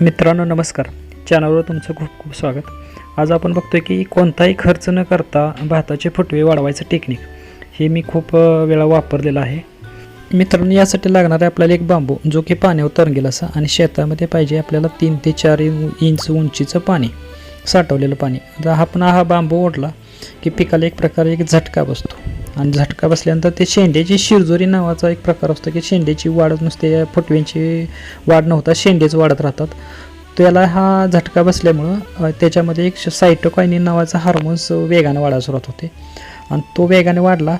मित्रांनो नमस्कार. चॅनलवर तुमचं खूप खूप स्वागत. आज आपण बघतोय की कोणताही खर्च न करता भाताचे फुटवे वाढवायचं टेक्निक हे मी खूप वेळा वापरलेलं आहे. मित्रांनो यासाठी लागणार आहे आपल्याला एक बांबू जो की पाण्यावर तरंगेल असा आणि शेतामध्ये पाहिजे आपल्याला तीन ते चार इंच उंचीचं पाणी साठवलेलं पाणी. आता हा पण हा बांबू ओढला की पिकाला एक प्रकारे एक झटका बसतो. आणि झटका बसल्यानंतर ते शेंड्याची शिरजोरी नावाचा एक प्रकार असतो की शेंड्याची वाढ नुसते फुटव्यांची वाढ न होता शेंडेच वाढत राहतात. त्याला हा झटका बसल्यामुळं त्याच्यामध्ये एक सायटोकायनिन नावाचा हार्मोन्स वेगाने वाढायला सुरुवात होते. आणि तो वेगाने वाढला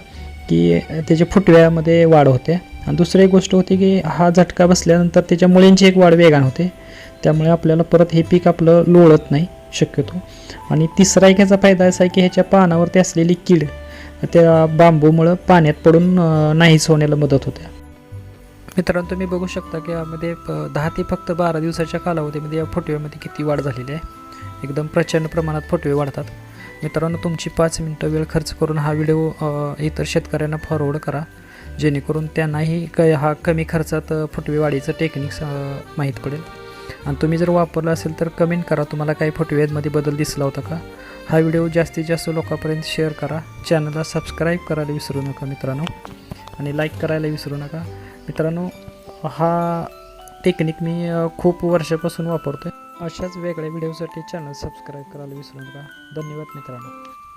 की त्याच्या फुटव्यामध्ये वाढ होते. आणि दुसरी एक गोष्ट होती की हा झटका बसल्यानंतर त्याच्या मुळींची एक वाढ वेगाने होते. त्यामुळे आपल्याला परत हे पीक आपलं लोळत नाही शक्यतो. आणि तिसरा एक ह्याचा फायदा असा आहे की ह्याच्या पानावरती असलेली कीड त्या बांबूमुळं पाण्यात पडून नाहीच होण्याला मदत होते. मित्रांनो तुम्ही बघू शकता की यामध्ये दहा ते फक्त बारा दिवसाच्या कालावधीमध्ये या फुटव्यामध्ये किती वाढ झालेली आहे. एकदम प्रचंड प्रमाणात फुटवे वाढतात. मित्रांनो तुमची पाच मिनटं वेळ खर्च करून हा व्हिडिओ इतर शेतकऱ्यांना फॉरवर्ड करा. जेणेकरून त्यांनाही क हा कमी खर्चात फुटवे वाढीचं टेक्निक्स माहीत पडेल. आणि तुम्ही जर वापरलं असेल तर कमेंट करा तुम्हाला काही फुटव्यामध्ये बदल दिसला होता का? हा व्हिडिओ जास्तीत जास्त लोकांपर्यंत शेअर करा चॅनलला सबस्क्राईब करायला विसरू नका मित्रांनो. आणि लाईक करायला विसरू नका. मित्रांनो हा टेक्निक मी खूप वर्षापासून वापरतो आहे अशाच वेगळ्या व्हिडिओसाठी चॅनल सबस्क्राईब करायला विसरू नका. धन्यवाद मित्रांनो.